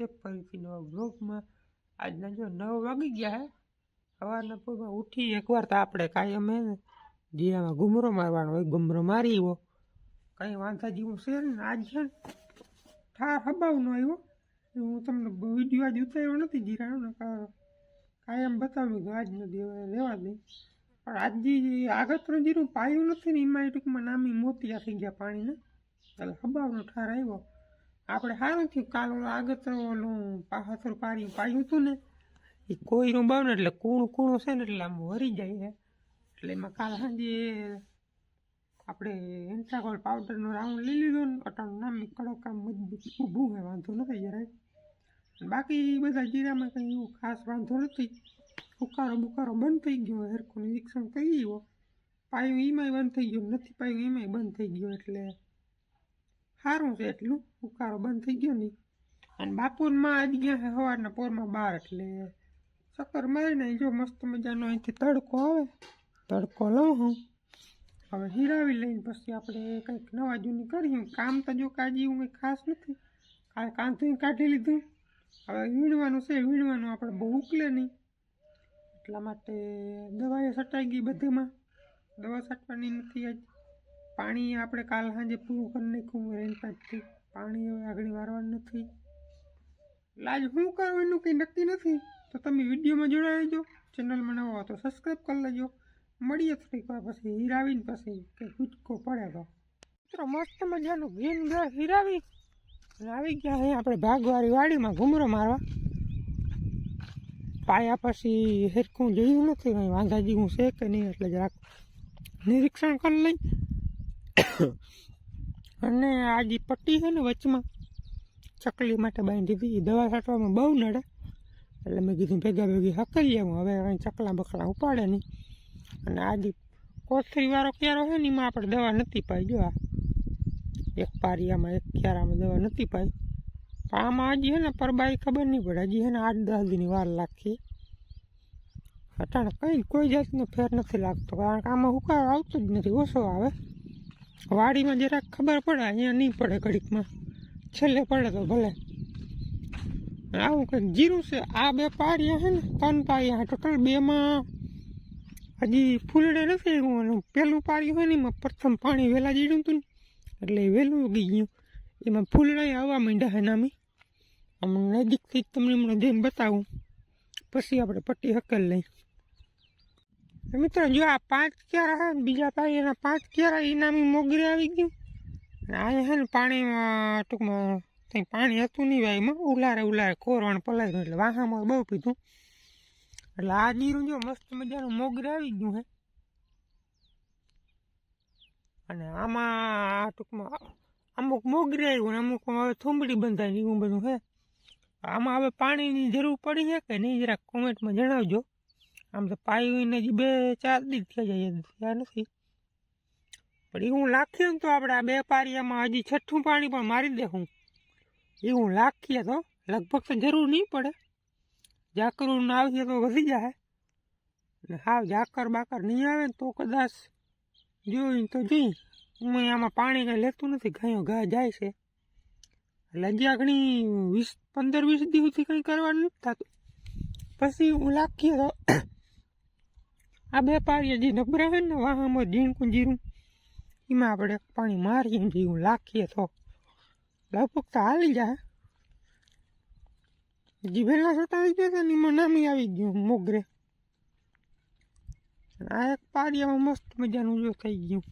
છે, ફરીથી નવા બ્લોગમાં આજના જો નવ વાગી ગયા હે. સવારના પૂરમાં ઉઠી એકવાર તો આપણે હે ને જીરામાં ઘુમરો મારવાનો હોય ઘુમરો મારી આવ્યો. કંઈ વાંધા જેવું છે ને આજ છે ને? ઠાર હબાવનો આવ્યો. હું તમને વીડિયો આજ ઉતાર્યો નથી જીરાનો કાયમ બતાવ્યું કે આજનો નથી લેવા દે. પણ આજે આગતનું જીરું પાયું નથી ને એમાં ટૂંકમાં નામી મોતિયા થઈ ગયા પાણીને. એટલે હબાવનો ઠાર આવ્યો. આપણે સારું થયું. કાલ ઓલો આગળ ઓલું પાછળ પાડી પાયું હતું ને, એ કોઈનું બાવ ને એટલે કૂણું કૂણું છે ને એટલે આમ વરી જાય છે. એટલે એમાં કાલ સાંજે આપણે એન્ટ્રાકોલ પાવડરનો રાઉન્ડ લઈ લીધો ને, અટાણું નામ કડક આમ મજબૂત ઊભું હોય વાંધો નથી જરાય. બાકી બધા જીરામાં કંઈ એવું ખાસ વાંધો નથી. ઉકારો બુકારો બંધ થઈ ગયો, હરખું નિરીક્ષણ કરી ગયો પાયું એમાંય બંધ થઈ ગયો નથી પાયું એમાંય બંધ થઈ ગયો એટલે સારું છે એટલું ઉકારો બંધ થઈ ગયો નહીં. અને બાપુરમાં આજ ગયા સવારના પોરમાં બાર, એટલે ચક્કર મારીને જો મસ્ત મજાનો અહીંથી તડકો આવે, તડકો લઉં હું. હવે હીરાવી લઈને પછી આપણે કંઈક નવા જૂની કરીએ કામ તો જો કાજી એવું કંઈ ખાસ નથી. કાલે કાંથું કાઢી લીધું. હવે વીણવાનું છે, વીણવાનું આપણે બહુ ઉકલે નહીં. એટલા માટે દવાએ છટાઈ ગઈ બધેમાં. દવા છાંટવાની નથી આજ. પાણી આપણે કાલ સાંજે પૂરું કરી નાખ્યું રેન પાઇપથી પાણી હવે આગળ વારવાનું નથી. લાજ હું શું કરવું એનું કંઈ નક્કી નથી? તો તમે વિડીયોમાં જોડાઈ જો ચેનલમાં નવો હો તો સબસ્ક્રાઈબ કરી લેજો. મળીએ થોડીક વાર પછી હીરાવીને પછી કે કૂદકો પડે તો. મિત્રો, મસ્ત મજાનું ગ્રીન ગ્રાસ હીરાવી. આવી ગયા અહીં આપણે ભાગવાળી વાડીમાં ઘૂમરો મારવા. પાયા પછી હેરખું જોયું નથી, કંઈ વાંધા જેવું છે કે નહીં, એટલે જરાક નિરીક્ષણ કરી લઈ. અને આ જે પટ્ટી છે ને વચમાં, ચકલી માટે બાંધી દીધી દવા છાંટવામાં બહુ નડે. એટલે મેં કીધું ભેગા ભેગી હકલી આવું. હવે કંઈ ચકલા બકલા ઉપાડે નહીં. અને આ જે કોથળીવાળો ક્યારો છે ને, એમાં આપણે દવા નથી પાઈ. જો આ એક પારિયામાં, એક ક્યારામાં દવા નથી પાઈ. પણ આમાં હજી છે ને પરબાઈ ખબર નહીં પડે. હજી છે ને, આઠ દસ દીની વાર લાગતી અટાણે કંઈ કોઈ જાતનો ફેર નથી લાગતો. કારણ કે આમાં હુકારો આવતો જ નથી. ઓછો આવે. વાડીમાં જરાક ખબર પડે, અહીંયા નહીં પડે ઘડીકમાં. છેલ્લે પડે તો ભલે. આવું કંઈક જીરું છે. આ બે પારિયા છે ને, ત્રણ પારિયા ટોટલ બેમાં હજી ફૂલડે નથી અને પહેલું પાર્યું હોય ને, એમાં પ્રથમ પાણી વહેલા જીડ્યું હતું ને, એટલે વહેલું ઉગી ગયું. એમાં ફૂલડા આવવા માંડ્યા છે નામી. આમ નજીકથી તમને હમણાં જઈને બતાવું. પછી આપણે પટ્ટી હકેલ લઈ. મિત્રો, જો આ પાંચ ક્યારા હે બીજા એના પાંચ ક્યારા એ મોગરી આવી ગયું. અને અહીંયા છે ને પાણીમાં ટૂંકમાં કંઈ પાણી હતું નહીં વાયમાં ઉલારે ઉલારે કોરવાણ પલાળ્યું એટલે વાહામાં બહુ પીધું. એટલે આ જીરું જો મસ્ત મજાનું મોગરે આવી ગયું હે. અને આમાં ટૂંકમાં અમુક મોગરી આવ્યું ને અમુક હવે થુંબડી બંધાય ને એવું બધું હે. આમાં હવે પાણીની જરૂર પડી છે કે નહીં, જરાક કોમેન્ટમાં જણાવજો. આમ તો પાયું હજી બે, ચાર દી થઈ જાય થયા નથી. પણ એવું લાખીએ ને તો આપણે આ બે પારિયામાં હજી છઠ્ઠું પાણી પણ મારી દે હું. એ હું લાખીએ તો લગભગ તો જરૂર નહીં પડે. ઝાકરું ના આવીએ તો વધી જાય. ને હાવ ઝાકર બાકર નહીં આવે ને તો કદાચ જોઈને તો જોઈ. હું આમાં પાણી કંઈ લેતું નથી ગાયો ઘા જાય છે. એટલે હજી ઘણી વીસ, પંદર, વીસ દિવસથી કંઈ કરવાનું નથી થતું. પછી હું લાખીએ તો આ બે પારિયા જે નબરા હોય ને, વાહામાં ઝીણકું જીરું એમાં આપણે પાણી મારીએ ને એવું લાખીએ તો લગભગ તો હાલી જાય. જીભેલા આવી ગયા હતા ને, એમાં નામી આવી ગયું મોગરે. આ એક પારિયામાં મસ્ત મજાનું જો થઈ ગયું.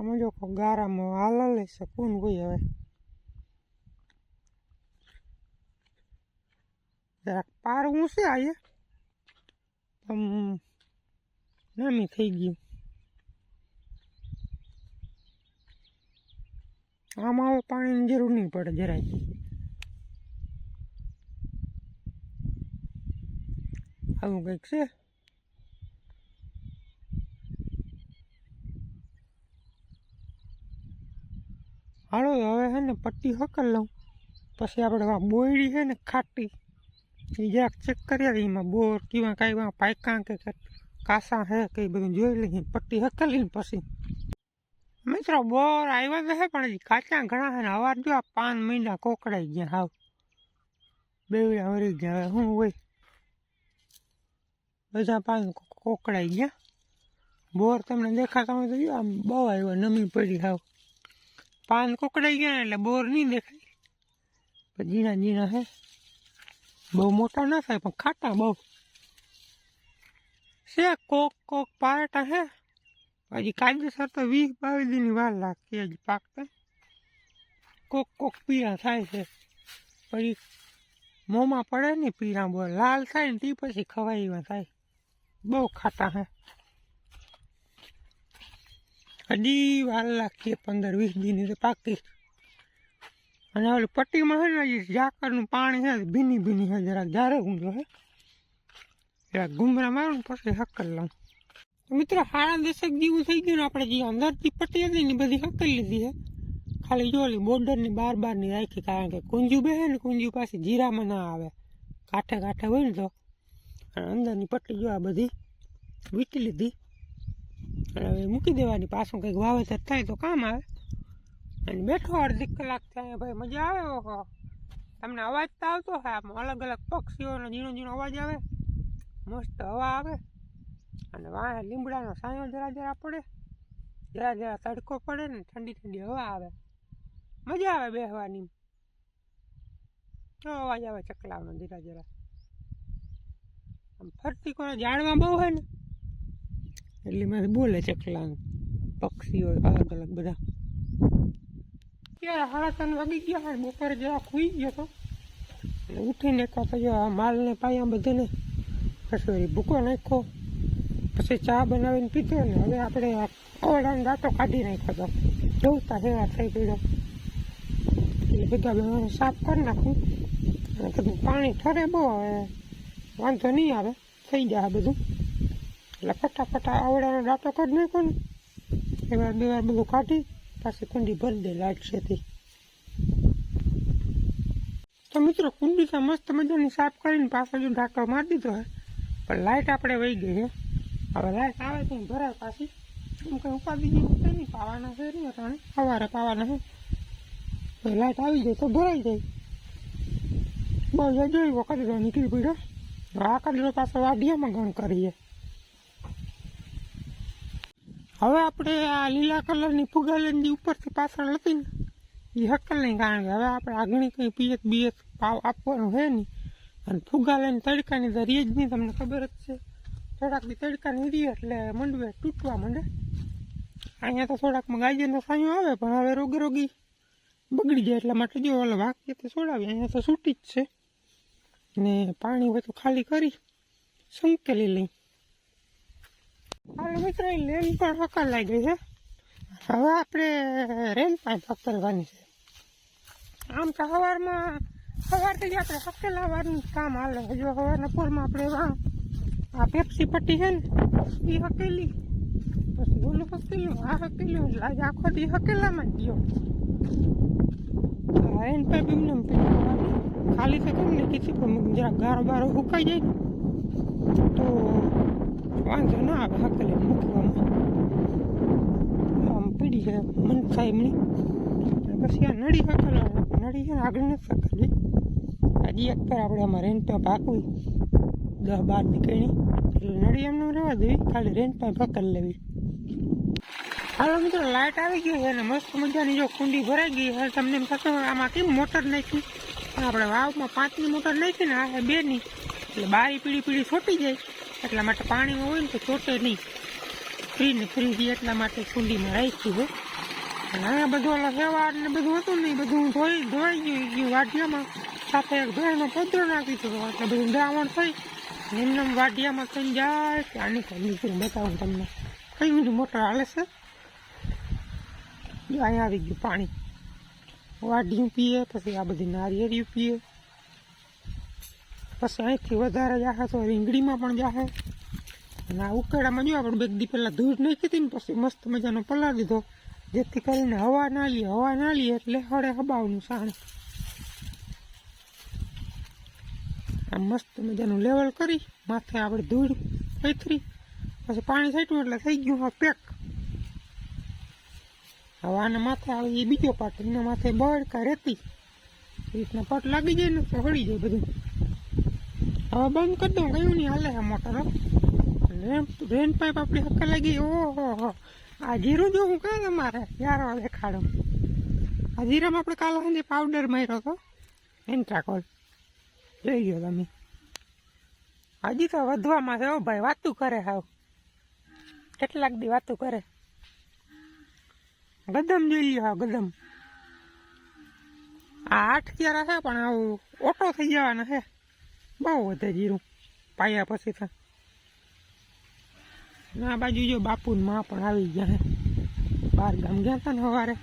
આમાં જો ગારામાં હાલ લેશે કોણ કોઈ હવે? જરાક પાર છે આયે આમ નામી થઈ ગયું આમાં હવે પાણીની જરૂર નહીં પડે જરાય. આવું કંઈક છે? હાલો, હવે છે ને પટ્ટી હકલ લઉં. પછી આપણે આ બોયડી છે ને ખાટી. એ જરાક ચેક કરી આવી, એમાં બોર કેવા કાંઈ પાયકા કે કાસા હે કે એ બધું જોઈ લઈએ, પટ્ટી હકલીને પછી. મિત્રો, બોર આવ્યા તો હે, પણ કાચા ઘણા હે અવાજ જો પાન મહિના કોકડાઈ ગયા હાવ. બેવડા વળી ગયા, હવે શું હોય? બધા પાન કોકડાઈ ગયા. બોર તમને દેખાતા હોય તો જો, આમ બહુ આવ્યો નમી પડી હાવ. પાન કોકડાઈ ગયા એટલે બોર નહીં દેખાય. જીણા ઝીણા હે. બહુ મોટા ના થાય, પણ ખાટા બહુ. છે, કોક કોક પારટા હે. હજી કાયદેસર તો વીસ બાવીસ દિનની વાર લાગતી હજી પાકતા. કોક કોક પીળા થાય છે. પછી મોંમાં પડે ને પીળા બોલ લાલ થાય ને તે પછી ખવાઈમાં થાય. બહુ ખાતા હે. હજી વાર લાગતી પંદર, વીસ દિન તો પાકી અને ઓલી પટ્ટીમાં છે ને હજી ઝાકરનું પાણી છે ભીની ભીની હે, જરાક જ્યારે ઊંધો હે. જરાક ગુમરા મારું પછી હક્કર લઉં. મિત્રો સાડા દશક જેવું થઈ ગયું ને આપણે જે અંદરથી પટી હતી ને બધી હકલી લીધી છે ખાલી જો બોર્ડરની બાર બારની રાખી, કારણ કે કુંજુ બેસે ને કુંજુ પાસે જીરામાં ના આવે. કાંઠે કાંઠે હોય ને તો. અને અંદરની પટ્ટી જો આ બધી વીટી લીધી. અને હવે મૂકી દેવાની, પાછું કંઈક વાવેતર થાય તો કામ આવે. અને બેઠો અડધી કલાક થાય, ભાઈ મજા આવે ઓહો. તમને અવાજ તો આવતો હોય, આમ અલગ અલગ પક્ષીઓનો ઝીણો ઝીણો અવાજ આવે. મસ્ત હવા આવે. અને વાંહે લીમડાનો સાયો જરા જરા પડે. જરા જરા તડકો પડે ને ઠંડી ઠંડી હવા આવે. મજા આવે બેસવાની તો અવાજ આવે ચકલાનો જરા જરા. આમ ફરતી કોઈ ઝાડમાં બહુ હોય ને, એટલે મારે બોલે ચકલાનું. પક્ષીઓ અલગ અલગ બધા. ત્યારે સાડા ત્રણ વાગી ગયા બપોરે જરા ખુઈ ગયો તો. ઉઠીને એક વખત જો માલને પાયા બધાને પછી એ ભૂકો નાખ્યો. પછી ચા બનાવીને પીધો ને હવે આપણે ઓળાને દાંતો કાઢી નાખ્યો હતો જોતા સેવા થઈ ગયો. એટલે બધા સાફ કરી નાખું. અને બધું પાણી ઠરે બહુ હવે. વાંધો નહીં આવે. થઈ જાય બધું. એટલે ફટાફટ આવડાનો દાંતો કરી નાખ્યો ને. એવાર બે વાર બધું કાઢી પાછી કુંડી ભરી દે લાઈટ છેથી તો મિત્રો, કુંડી તો મસ્ત મજાની સાફ કરીને પાછળ જો ઢાંકણ મારી દીધો હે. પણ લાઇટ આપણે વહી ગઈ છે. હવે લાઈટ આવે તો ભરાય પાછી, એમ કંઈ ઉપાધિ જેવું છે નહીં પાવાના છે નહીં અટાણે, સવારે પાવાના છે. લાઇટ આવી જાય તો ભરાઈ જાય. બહુ જોઈ વખત નીકળી પડ્યો. આ કદરો પાછો વાઢિયામાં ગણ કરીએ. હવે આપણે આ લીલા કલરની ફુગાલની ઉપરથી પાછળ હતી ને એ હકલ નહીં, કારણ કે હવે આપણે આગળ કંઈ પીએચ બીએચ પાવ આપવાનું છે નહીં. અને ફુગા લઈને તડકાની તો રીજ નહીં, તમને ખબર જ છે. થોડાક બી તડકાની રીએ એટલે મંડવે તૂટવા માંડે. અહીંયા તો થોડાકમાં ગાજરનો સાયો આવે, પણ હવે રોગે રોગી બગડી જાય એટલા માટે જો ઓલા વાક્ય તો છોડાવી અહીંયા તો છૂટી જ છે. ને પાણી બધું ખાલી કરી સંકેલી લઈ. હવે મિત્રો લેન પણ હકલ લાગી ગઈ છે. હવે આપણે રેન પાઇપ હકલવાની છે. આમ તો સવારમાં સવારથી થી આપણે હકેલાવાનું કામ હાલે. હજુ સવારના પોરમાં આપણે વાહ આ પેપ્સી પટ્ટી છે ને, એ હકેલી. પછી ઓલું હકેલું, આ હકેલું આજે આખો દી હકેલામાં જ ગયો. પાઇપ એમને એમ ખાલી તો કેમ ને કીધી પણ જરા ગારો બારો હુકાઈ જાય. તો વાંધો ના આવે હકલે મૂકવામાં. આમ પડી છે મન થાય એમની પછી આ નળી હકેલા નડી આગળ નથી હકલવી હજી એક પર આપણે આમાં રેન્ટ પાઇપ હાંકવી દસ બાર નીકળી. એટલે નળી એમનું રહેવા દેવી ખાલી રેન્ટ પાઇપ હકલ લેવી. હાલો મિત્રો લાઇટ આવી ગઈ છે અને મસ્ત મજાની જો કુંડી ભરાઈ ગઈ હવે તમને એમ થશે, આમાં કેમ મોટર નાખી આપણે વાવમાં પાંચની મોટર નાખી ને આ બેની. એટલે બારી પીળી પીળી છોટી જાય. એટલા માટે પાણીમાં હોય ને તો ચોટે નહીં. ફ્રી ને ફ્રી એટલા માટે કુંડીમાં રાખી હોય અને બધું ઓલા સેવાર ને બધું હતું ને બધું ધોઈ ધોઈ ગયું વાઢિયામાં. સાથે એક ધોઈનો પદરો નાખી દીધો એટલે બધું બ્રાહ્મણ થઈ. એમને વાઢિયામાં થઈ જાય કે આની કઈ બતાવું તમને. કઈ બીજું મોટર હાલે છે? અહીંયા આવી ગયું, પાણી. વાઢિયું પીએ, પછી આ બધી નારિયેળિયું પીએ. પછી અહીંથી વધારે જાહે તો રીંગડીમાં પણ જાહે. અને આ ઉકેડામાં જો આપણે બે દી પહેલાં ધૂળ નાખી હતી ને, પછી મસ્ત મજાનો પલાળ દીધો. જેથી કરીને હવા ના લઈએ હવા ના લઈએ એટલે હળે હબાવનું સાણ. આમ મસ્ત મજાનું લેવલ કરી, માથે આપણે ધૂળ પૈથરી, પછી પાણી છાંટ્યું એટલે થઈ ગયું આ પેક હવે આના માથે આવે એ બીજો પાટ એના માથે બળ કા રેતી. એ રીતના પટ લાગી જાય ને તો હળી જાય બધું. હવે બંધ કરી દઉં કયું નહીં હાલે છે મોટર, હો. રેન પાઇપ આપણી હક્કે લાગી ઓહો, હો. આ જીરું જો હું કાં તમારે? યાર દેખાડો. આ જીરામાં આપણે કાલ સાંજે પાવડર માર્યો હતો એન્ટ્રાકોલ જોઈ ગયો તમે. હજી તો વધવામાં છે ભાઈ, વાતું કરે હાવ. કેટલાક દી વાતું કરે. ગદમ જોઈ લ્યો હા ગદમ. આ આઠ ક્યારે છે પણ આવું ઓટો થઈ જવાના છે બહુ વધે જીરું. પાયા પછી તો. ના બાજુ જો બાપુ ને માં પણ આવી ગયા છે બહાર ગામ ગયા હતા ને સવારે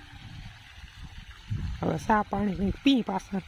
હવે સા પાણી કંઈક પી પાછા.